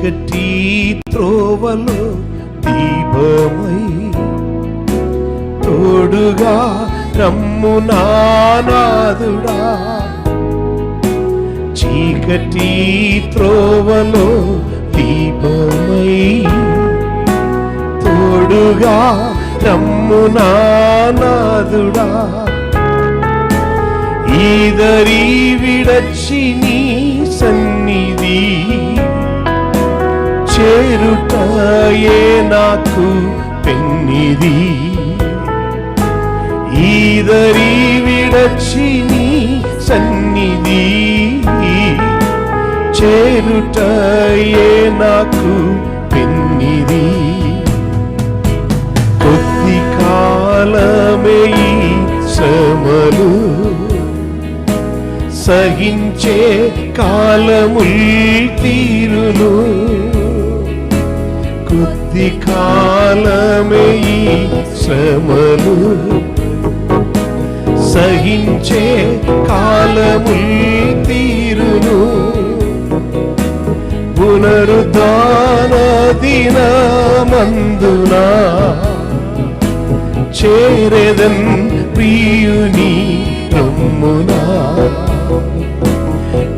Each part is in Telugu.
చీకటి త్రోవలో దీపమై తోడుగా రమ్ము నానాదుడా. చీకటి త్రోవలో దీపమై తోడుగా రమ్ము నానాదుడా. ఈదరి విడచి నీ సన్నిధి చేరుటయే నాకు పెన్నిది. ఈదరి విడచి నీ సన్నిధి. చేరుటయే నాకు పెన్నిది. కొద్ది కాలమే శ్రమలు సహించే కాలముల్ తీరును. కొద్ది కాలమే శ్రమలు. సహించే కాలము తీరును పునరుద్ధాన దినమందునా చేరెదన్ ప్రియుని రమ్మునా.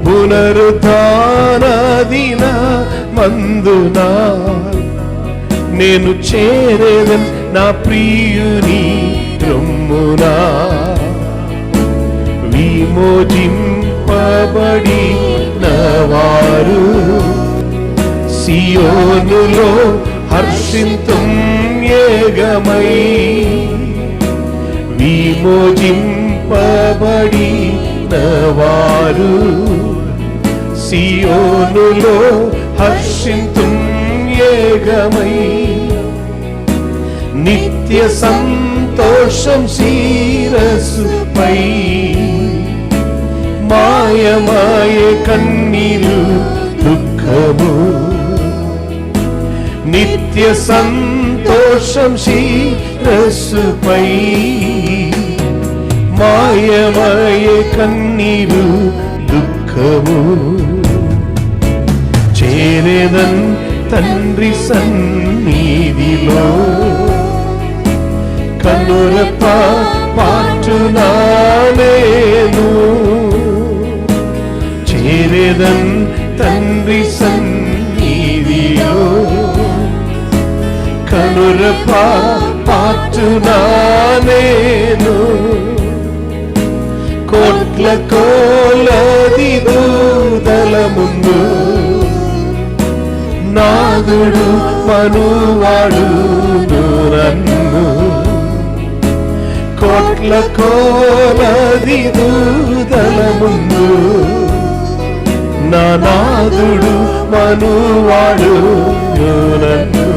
పునరుద్ధాన దిన మందునా నేను చేరేదన్ నా ప్రియుని రమ్మునా. విమోచింపబడి నవారు. సియోనులో హర్షింతుం ఏగమై. విమోచింపబడి నవారు. సియోనులో హర్షింతుం ఏగమై. నిత్య సంతోషం శీరసుపై మాయమాయ కన్నీరు దుఃఖము నిత్య సంతోషం శీరస్సుపై మాయమాయ కన్నీరు దుఃఖము చేరేదన్ తండ్రి సన్నిధిలో కన్నురప పాటునానేను చేరేదన్ తండ్రి సన్నిధిలో కనురప పాటునానేను కోట్ల కోలది దూదల ముందు నాదుడు మనువాడు దూరన్న కోట్ల కోలది దూదల ముందు. నానాదుడు మనువాడు నన్ను.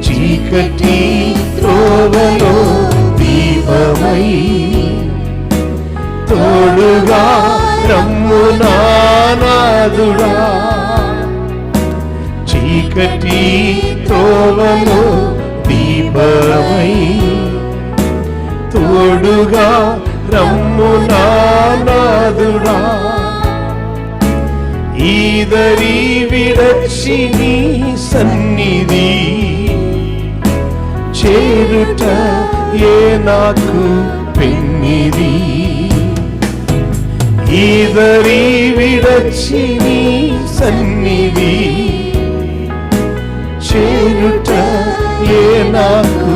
చీకటి త్రోవలో దీపమై తోడుగా రమ్ము నానాదుడా. చీకటి త్రోవలో దీపమై రమ్ము నానాదుడా ఈదరి విడచి నీ సన్నిధి చేరుట ఏ నాకు పెన్నిది ఈదరి విడచి నీ సన్నిధి చేరుట ఏ నాకు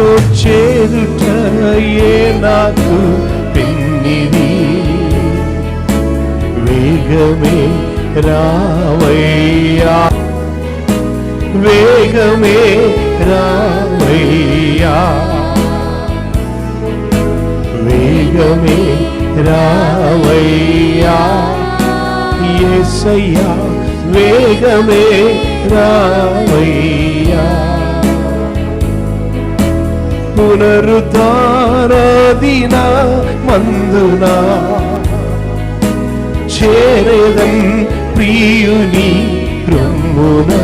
నీతో చేరుట ఏ నాకు పెన్నిది. వేగమే రావయ్యా. వేగమే రావయ్యా. వేగమే రావయ్యా. యేసయ్యా వేగమే రావయ్యా. పునరుద్ధారదిన మందున చేరేదన్ ప్రియుని రమ్మునా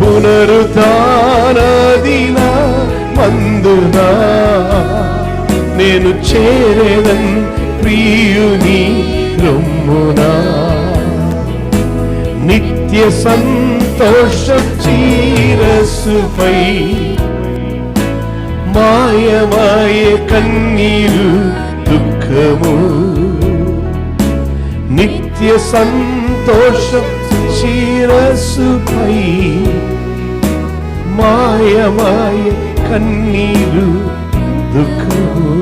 పునరుద్ధారదిన మందున నేను చేరేదన్ ప్రియుని రొమ్మునా నిత్య సంతోష చీరసుపై മായമായ കണ്ണീരു ദുഃഖമോ? നിത്യ സന്തോഷം ശിരസുഭൈ മായമായ കണ്ണീരു ദുഃഖമോ?